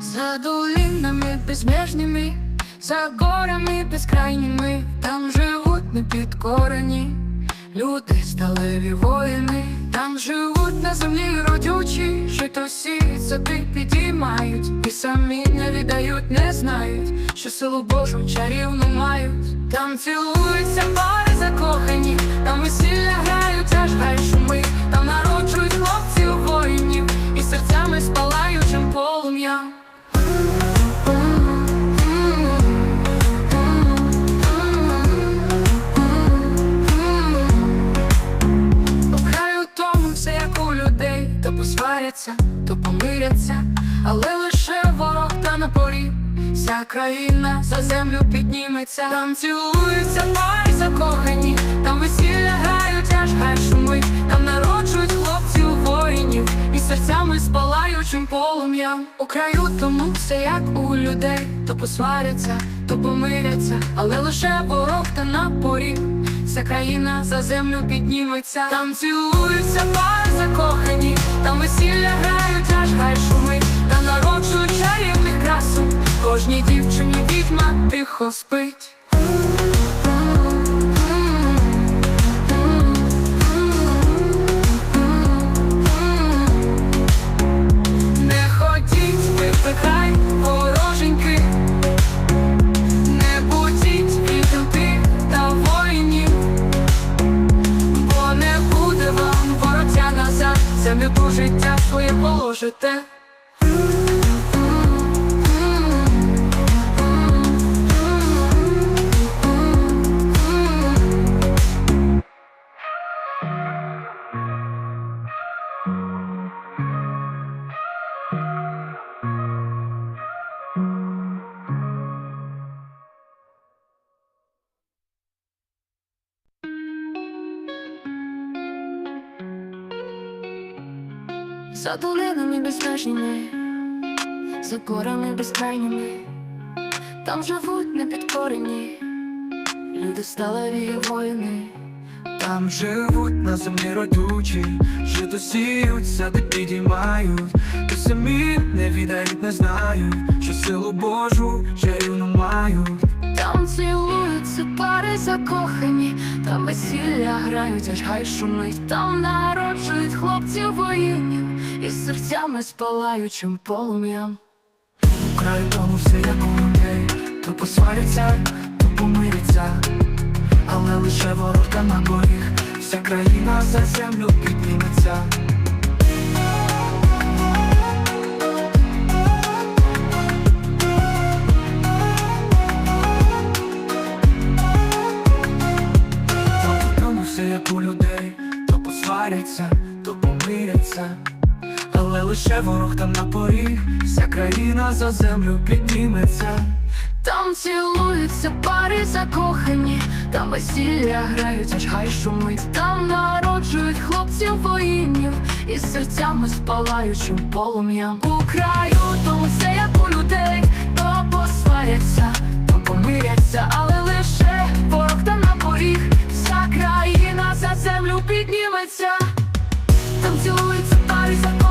За долинами безмежними, за горами безкрайніми, там живуть непідкорені люди, сталеві воїни, там живуть на землі родючі, жито сіють, ти підіймають, і самі не віддають, не знають, що силу Божу чарівну мають. Там цілуються пари закохані, там весілля грають, аж гай шуми, там народжують порі. Вся країна за землю підніметься, там цілуються пари закохані, там весілля грають, аж гай шумить, там народжують хлопців воїнів, і серцями спалаючим полум'ям. У краю тому все як у людей, то посваряться, то помиряться, але лише ворог та на поріг. Вся країна за землю підніметься, там цілуються пари закохані, там весілля грають, аж гай шумить, тихо спить. Не ходіть, випихай вороженьки, не будіть відти та воїнів, бо не буде вам назад, землю по життя своє положите. За долинами безмежніми, за горами безкрайніми, там живуть непідкорені, люди сталеві воїни. Там живуть на землі родючі, жито сіють, сади підіймають, і самі не відають, не знають, що силу Божу чарівну мають. Там цілуються пари закохані, там весілля грають, аж гай шумить, там народжують хлопців воїнів, із серцями спалаючим полум'ям. У краю тому все як у людей, то посваряться, то помиряться, але лише ворог та на поріг, вся країна за землю підніметься. То тому як у людей, то посваряться, то помиряться, але лише ворог там на поріг, вся країна за землю підніметься. Там цілуються пари закохані, там весілля грають, аж гай шумить, там народжують хлопців воїнів, із серцями спалаючим полум'ям. У краю тому все як у людей, то посваряться, то помиряться, але лише ворог та на поріг, вся країна за землю підніметься. Там цілуються пари закохані, там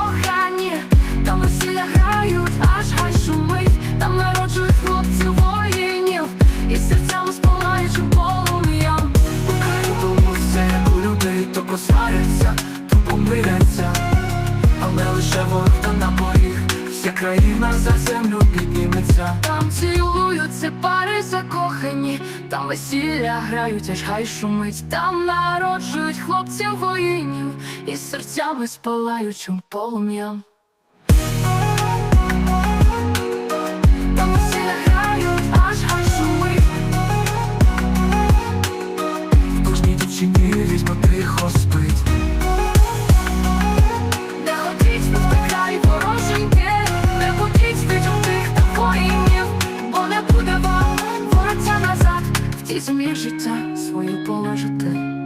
весілля аж гай шумить, там народжують хлопців воїнів, і серцями спалаючим полум'ям. У тому все у людей, то посваряться, то помиряться, але лише ворог на поріг, вся країна за землю підніметься. Там цілуються пари закохані, там весілля грають, аж гай шумить, там народжують хлопців воїнів, і серцями спалаючим полум'ям. візьмі життя своє положити.